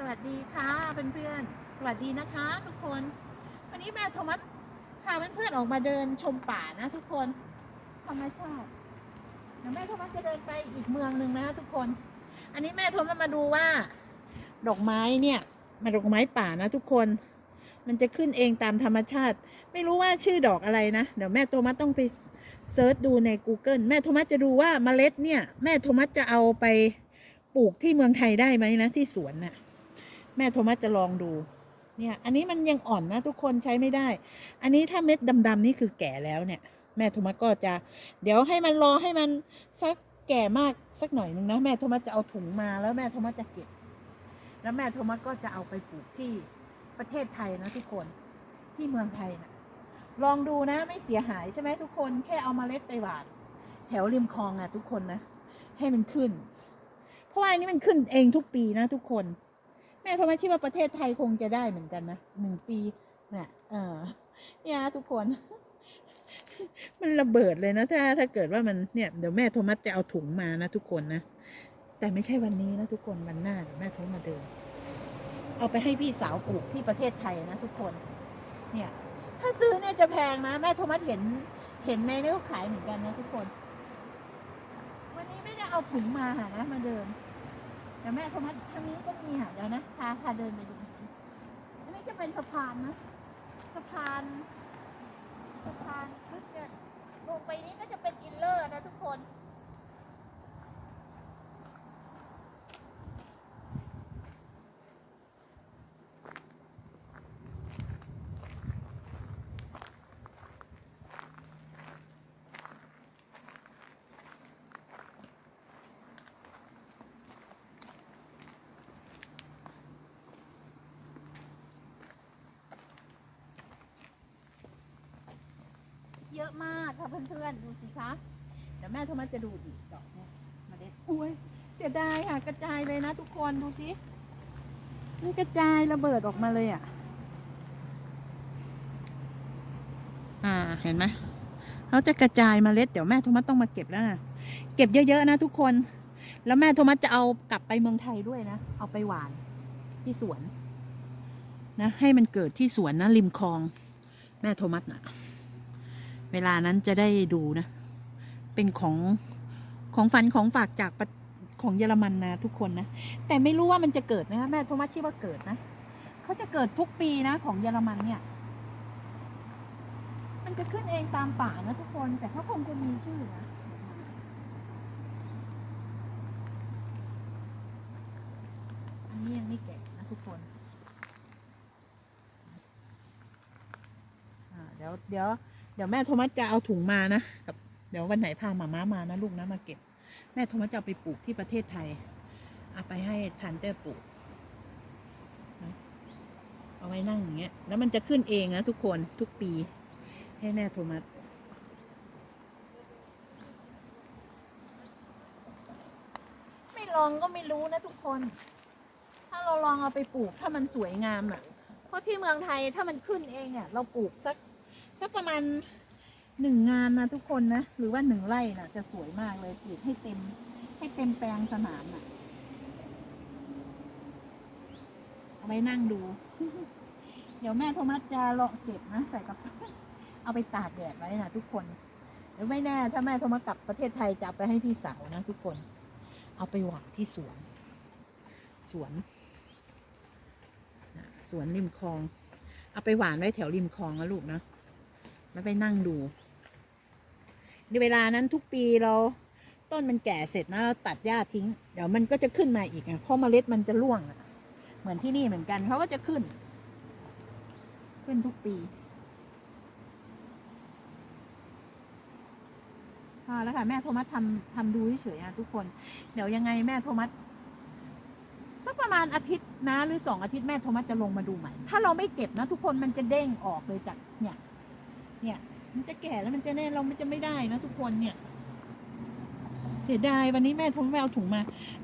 สวัสดีค่ะเพื่อนๆ สวัสดีนะคะทุกคน วันนี้แม่โทมัสพาเพื่อนๆออกมาเดินชมป่านะทุกคนธรรมชาติเดี๋ยวแม่โทมัสจะเดินไปอีกเมืองหนึ่งนะทุกคน อันนี้แม่โทมัสมาดูว่า ดอกไม้เนี่ยมันดอกไม้ป่านะทุกคน มันจะขึ้นเองตามธรรมชาติ ไม่รู้ว่าชื่อดอกอะไรนะเดี๋ยวแม่โทมัสต้องไปเซิร์ชดูใน Google แม่โทมัสจะดูว่าเมล็ดเนี่ยแม่โทมัสจะเอาไปปลูกที่เมืองไทยได้ไหมนะที่สวนน่ะ แม่โทมัสจะลองดู เนี่ย อันนี้มันยังอ่อนนะทุกคนใช้ไม่ได้ อันนี้ถ้าเม็ดดำๆนี่คือแก่แล้วเนี่ย แม่โทมัสก็จะ เดี๋ยวให้มันรอให้มันสักแก่มากสักหน่อยหนึ่งนะแม่โทมัสจะเอาถุงมาแล้วแม่โทมัสจะเก็บ แล้วแม่โทมัสก็จะเอาไปปลูกที่ประเทศไทยนะทุกคนที่เมืองไทยนะลองดูนะไม่เสียหายใช่ไหมทุกคนแค่เอามาเล็ดไปหวานแถวริมคลองอะทุกคนนะ ให้มันขึ้น เพราะว่าอันนี้มันขึ้นเองทุกปีนะทุกคน แม่ทมัสคิดว่าประเทศไทยคงจะได้เหมือนกันนะหนึ่งปีเนี่ยเออเนี่ยทุกคน มันระเบิดเลยนะ ถ้าถ้าเกิดว่ามันเนี่ยเดี๋ยวแม่โทมัสจะเอาถุงมานะทุกคนนะแต่ไม่ใช่วันนี้นะทุกคนวันหน้าเดี๋ยวแม่โทรมาเดินเอาไปให้พี่สาวปลูกที่ประเทศไทยนะทุกคน เนี่ย ถ้าซื้อเนี่ยจะแพงนะแม่โทมัสเห็นเห็นในนี้เขาขายเหมือนกันนะทุกคน วันนี้ไม่ได้เอาถุงมาหานะมาเดิน เดี๋ยวแม่ทำไมทางนี้ก็มีอะเดี๋ยวนะพาพาเดินไปดูอันนี้จะเป็นสะพานนะสะพานสะพานลึกเนี่ยลงไปนี้ก็จะเป็นอินเลอร์นะทุกคน ยอะมากค่ะเพื่อนๆ ดูสิคะ เดี๋ยวแม่โทมัสจะดูอีกดอกเนี่ยมาเด็ดอุ้ยเสียดายค่ะ กระจายเลยนะทุกคนดูสิมันกระจายระเบิดออกมาเลยอะ อ่าเห็นไหมเขาจะกระจายเมล็ดเดี๋ยวแม่โทมัสต้องมาเก็บแล้วนะเก็บเยอะๆนะทุกคน แล้วแม่โทมัสจะเอากลับไปเมืองไทยด้วยนะ เอาไปหวานที่สวนนะให้มันเกิดที่สวนนะริมคลอง แม่โทมัสน่ะ เวลานั้นจะได้ดูนะ เป็นของของฝันของฝากจากของเยอรมันนะทุกคนนะ แต่ไม่รู้ว่ามันจะเกิดนะแม่โทมัสคิดว่าเกิดนะเขาจะเกิดทุกปีนะ ของเยอรมันเนี่ย มันจะขึ้นเองตามป่านะทุกคน แต่เขาคงจะมีชื่อนะอันนี้ยังไม่แก่นะทุกคนเดี๋ยวเดี๋ยว เดี๋ยวแม่โทมัสจะเอาถุงมานะกับเดี๋ยววันไหนพาหมาม้ามานะลูกนะมาเก็บ แม่โทมัสจะไปปลูกที่ประเทศไทยเอาไปให้ทานเตอร์ปลูกเอาไว้นั่งอย่างเงี้ย แล้วมันจะขึ้นเองนะทุกคนทุกปี ให้แม่โทมัสไม่ลองก็ไม่รู้นะทุกคน ถ้าเราลองเอาไปปลูกถ้ามันสวยงามอะ เพราะที่เมืองไทยถ้ามันขึ้นเองเนี่ยเราปลูกสัก สักประมาณหนึ่งงานนะทุกคนนะ หรือว่าหนึ่งไร่นะจะสวยมากเลยปลูกให้เต็ม ให้เต็มแปลงสนามน่ะ เอาไว้นั่งดู เดี๋ยวแม่โทมัสจะเลาะเก็บนะใส่กระเป๋าเอาไปตากแดดไว้นะทุกคนเดี๋ยวไม่แน่ ถ้าแม่โทมัสกลับประเทศไทยจะเอาไปให้พี่สาวนะ ทุกคน เอาไปหวานที่สวน สวนสวนริมคลอง เอาไปหวานไว้แถวริมคลองนะลูกนะ แล้วไปนั่งดูในเวลานั้นทุกปีเราต้นมันแก่เสร็จนะเราตัดหญ้าทิ้ง เดี๋ยวมันก็จะขึ้นมาอีกอะเพราะเมล็ดมันจะร่วงอะ เหมือนที่นี่เหมือนกันเขาก็จะขึ้น ขึ้นทุกปีพอแล้วค่ะ แม่โทมัสทำทำดูเฉยๆนะทุกคน เดี๋ยวยังไงแม่โทมัสสักประมาณอาทิตย์นะหรือสองอาทิตย์แม่โทมัสจะลงมาดูใหม่ ถ้าเราไม่เก็บนะทุกคนมันจะเด้งออกเลยจากเนี่ย เนี่ย มันจะแก่แล้วมันจะแน่เรามันจะไม่ได้นะทุกคนเนี่ย เสียดายวันนี้แม่ทงแมวถุงมา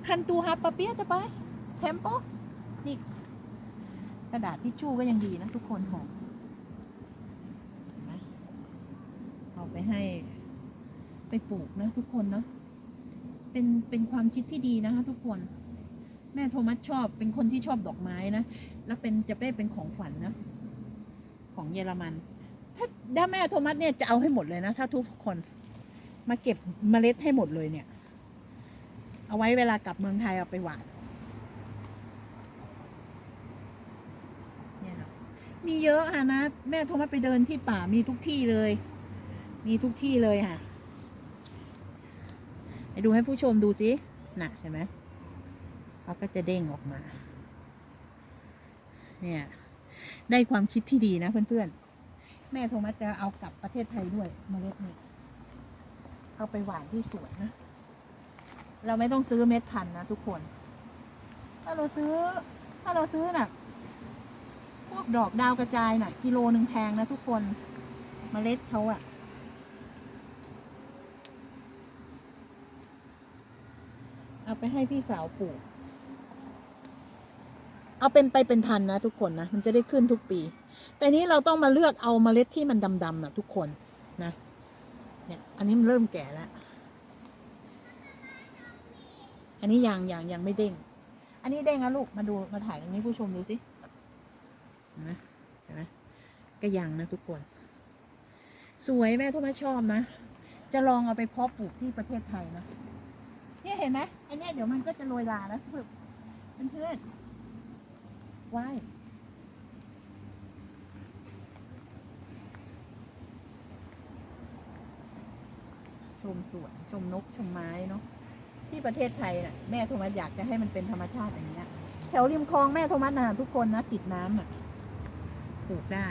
คันตูฮับปะเปียตะไปเทมโปนี่กระดาษทิชชู่ก็ยังดีนะทุกคนหอมเอาไปให้ไปปลูกนะทุกคนเนาะเป็นเป็นความคิดที่ดีนะคะทุกคน แม่โทมัสชอบเป็นคนที่ชอบดอกไม้นะ แล้วเป็นจะได้เป็นของขวัญนะของเยอรมัน ถ้าถ้าแม่โทมัสเนี่ยจะเอาให้หมดเลยนะ ถ้าทุกคน มาเก็บเมล็ดให้หมดเลยเนี่ย เอาไว้เวลากลับเมืองไทยเอาไปหวานเนี่ยครับมีเยอะค่ะนะ แม่โทมัสไปเดินที่ป่ามีทุกที่เลย มีทุกที่เลยค่ะไปดูให้ผู้ชมดูสิน่ะเห็นไหมเขาก็จะเด้งออกมา เนี่ย ได้ความคิดที่ดีนะเพื่อนๆ แม่โทมัสจะเอากลับประเทศไทยด้วยเมล็ดนี่เอาไปหวานที่สวนนะ เราไม่ต้องซื้อเม็ดพันธุ์นะทุกคน ถ้าเราซื้อ ถ้าเราซื้อน่ะ พวกดอกดาวกระจายน่ะ กิโลหนึ่งแพงนะทุกคนเมล็ดเขาอะเอาไปให้พี่สาวปลูก เอาเป็นไปเป็นพันนะทุกคนนะ มันจะได้ขึ้นทุกปี แต่นี้เราต้องมาเลือกเอาเมล็ดที่มันดำๆนะทุกคนนะเนี่ยอันนี้มันเริ่มแก่แล้ว อันนี้ยังยังยังไม่เด้ง อันนี้เด้งนะลูกมาดูมาถ่ายตรงนี้ผู้ชมดูสิเห็นไหมเห็นไหมก็ยังนะทุกคน สวยแม่ทุกมาชอบนะ จะลองเอาไปเพาะปลูกที่ประเทศไทยนะเนี่ยเห็นไหมอันนี้เดี๋ยวมันก็จะโรยลาแล้วเพื่อนเพื่อนว้าย ชมสวนชมนกชมไม้เนาะที่ประเทศไทยน่ะแม่โทมัสอยากจะให้มันเป็นธรรมชาติอย่างเงี้ย แถวริมคลองแม่โทมัสนะทุกคนนะติดน้ำอะปลูกได้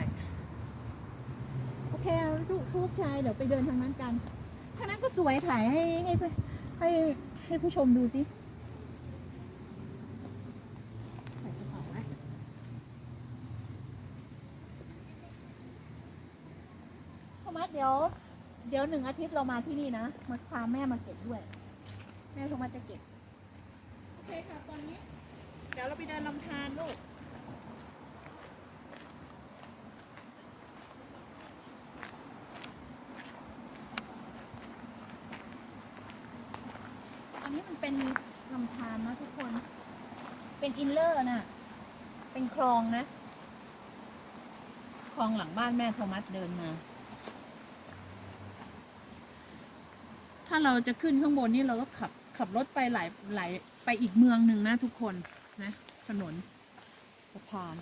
โอเคทุกทุกชายเดี๋ยวไปเดินทางนั้นกันทางนั้นก็สวยถ่ายให้ให้ให้ให้ผู้ชมดูสิโทมัสเดี๋ยว เดี๋ยวหนึ่งอาทิตย์เรามาที่นี่นะ มาพาแม่มาเก็บด้วย แม่โทมัสจะเก็บ โอเคค่ะ ตอนนี้ เดี๋ยวเราไปเดินลำธารลูก อันนี้มันเป็นลำธารนะทุกคน เป็นอินเลอร์น่ะ เป็นคลองนะ คลองหลังบ้านแม่โทมัสเดินมา ถ้าเราจะขึ้นข้างบนนี่เราก็ขับขับรถไปหลายหลายไปอีกเมืองหนึ่งนะทุกคนนะถนนสะพาน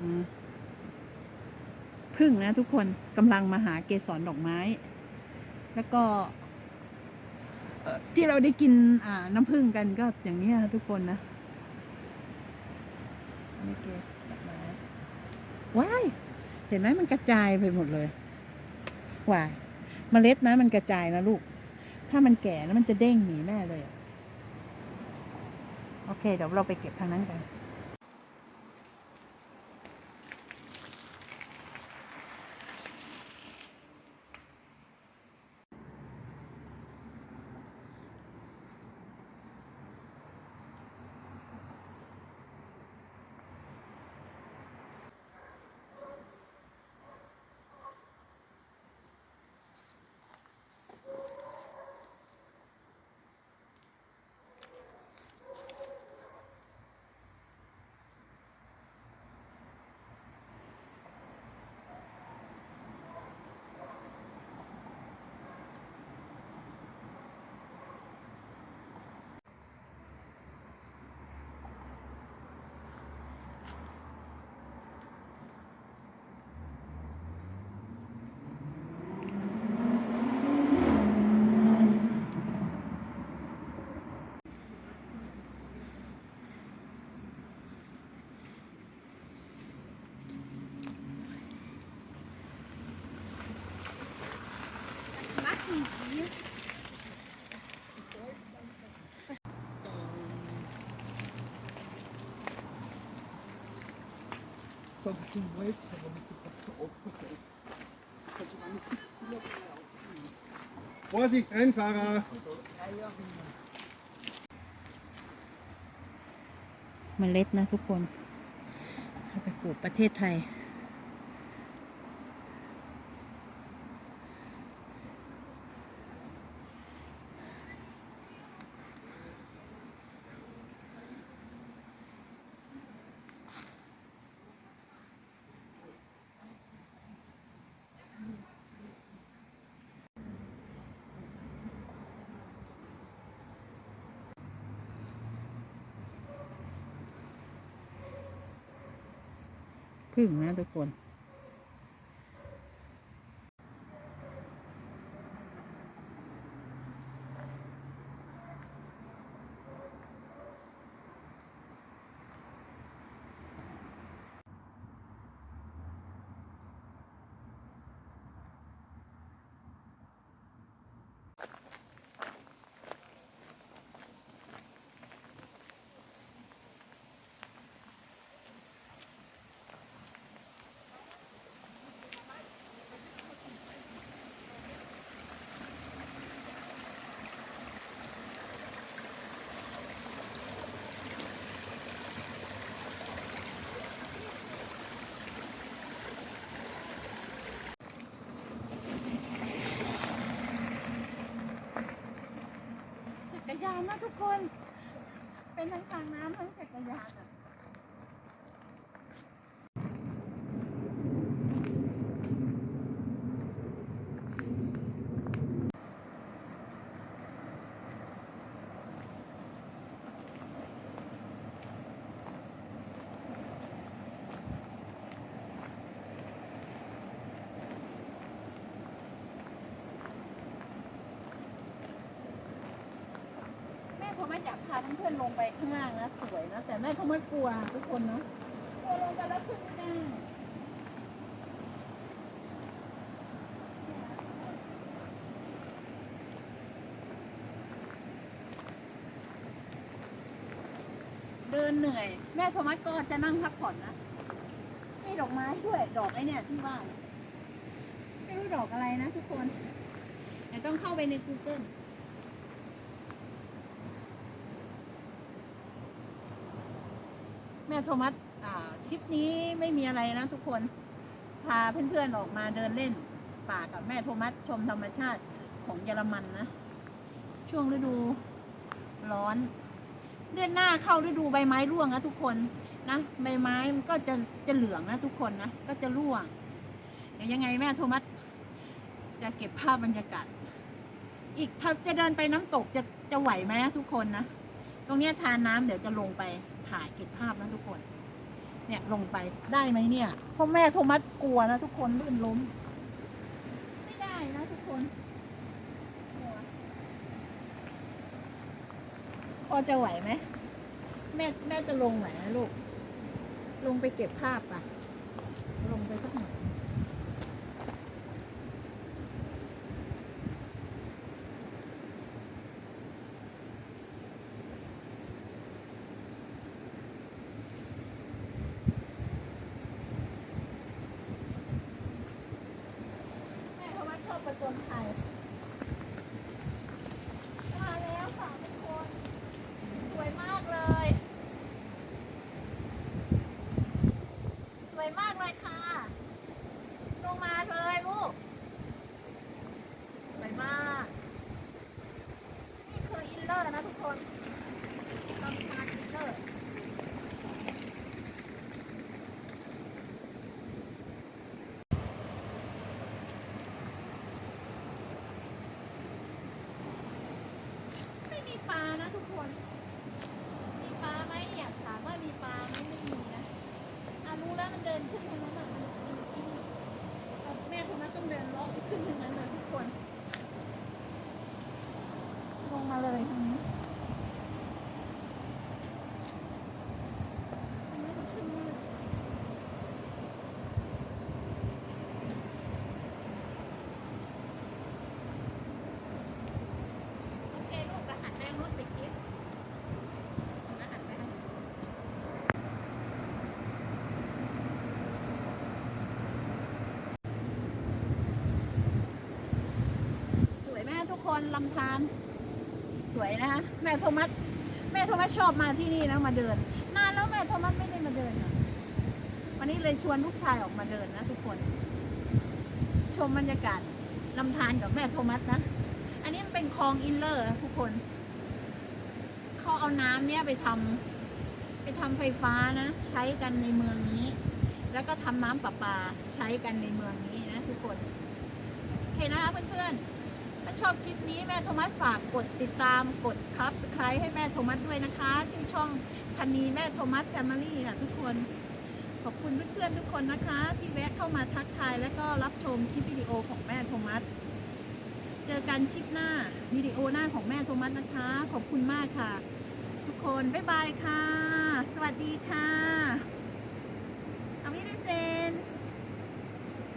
อืม พึ่งนะทุกคนกำลังมาหาเกสรดอกไม้ แล้วก็ที่เราได้กินน้ำผึ้งกันก็อย่างนี้ทุกคนนะนี่เกดอกไม้ว้ายเห็นไหมมันกระจายไปหมดเลยว้ายเมล็ดนะ มันกระจายนะลูก ถ้ามันแก่นะมันจะเด้งหนีแม่เลย โอเค เดี๋ยวเราไปเก็บทางนั้นกัน Vorsicht, Einfahrer! เมล็ดนะทุกคนเอาไปปลูกประเทศไทย พึ่งนะทุกคน นนะทุกคน เป็นทั้งทางน้ำทั้งจักรยาน อะแม่เขาไม่อยากพาเพื่อนๆลงไปข้างล่างนะสวยนะแต่แม่เขาไม่กลัวทุกคนเนาะกลัวลงไปแล้วขึ้นไม่ได้เดินเหนื่อย แม่โทมัสก็จะนั่งพักผ่อนนะมีดอกไม้ด้วยดอกไอ้เนี่ยที่ว่านไม่รู้ดอกอะไรนะทุกคนเดี๋ยวต้องเข้าไปใน Google ม่โทมัสคลิปนี้ไม่มีอะไรนะทุกคน พาเพื่อนๆออกมาเดินเล่น ป่ากับแม่โทมัสชมธรรมชาติของเยอรมันนะ ช่วงฤดูร้อน เดือนหน้าเข้าฤดูใบไม้ร่วงนะทุกคนนะใบไม้มันก็จะจะเหลืองนะทุกคนนะก็จะร่วงเดี๋ยวยังไงแม่โทมัสจะเก็บภาพบรรยากาศอีกถ้าจะเดินไปน้ำตกจะจะไหวไหมทุกคนนะ ตรงนี้ทานน้ำเดี๋ยวจะลงไป ถ่ายเก็บภาพนะทุกคน เนี่ยลงไปได้ไหมเนี่ยพ่อแม่โทมัสกลัวนะทุกคนลื่นล้ม ไม่ได้นะทุกคนพอจะไหวไหมแม่แม่จะลงไหวนะลูก ลงไปเก็บภาพอะ ลงไปสักหน่อยแม่โทมัสชอบประจนภัยมาแล้วค่ะทุกคน สวยมากเลย สวยมากเลยค่ะ ลงมาเลยลูก สวยมาก นี่คืออินเลอร์นะทุกคนลำธารอินเลอร์ ไม่มีปลานะทุกคน มีปลาไหมอยากถามว่ามีปลาไหมไม่มีนะอะรู้แล้วมันเดินขึ้นทางนั้นอะมันมันมันเอาแม่คนนั้นต้องเดินเลาะไปขึ้นทางนั้นเลยทุกคน ลงมาเลยทางนี้ทางนี้มันขึ้นมืดโอเคลูกรหัสแดงรถไปคลิปรหัสไปให้ ส คนลำธารสวยนะคะแม่โทมัสแม่โทมัสชอบมาที่นี่นะมาเดิน นานแล้วไม่โทมัสไม่ได้มาเดินอะวันนี้เลยชวนลูกชายออกมาเดินนะทุกคน ชมบรรยากาศลำธารกับแม่โทมัสนะ อันนี้มันเป็นคลองอินเลอร์นะทุกคน เขาเอาน้ำเนี้ยไปทำไปทำไฟฟ้านะ ใช้กันในเมืองนี้ แล้วก็ทำน้ำประปาใช้กันในเมืองนี้นะทุกคนโอเคนะคะเพื่อน ชอบคลิปนี้แม่โทมัสฝากกดติดตามกด subscribe ให้แม่โทมัสด้วยนะคะ ชื่อช่องพันนีแม่โทมัสแฟมิลี่ค่ะทุกคน ขอบคุณเพื่อนๆทุกคนนะคะ ที่แวะเข้ามาทักทายและก็รับชมคลิปวิดีโอของแม่โทมัสเจอกันชิปหน้าวิดีโอหน้าของแม่โทมัสนะคะ ขอบคุณมากค่ะ ทุกคนบ๊ายบายค่ะ สวัสดีค่ะอาวิรุเซน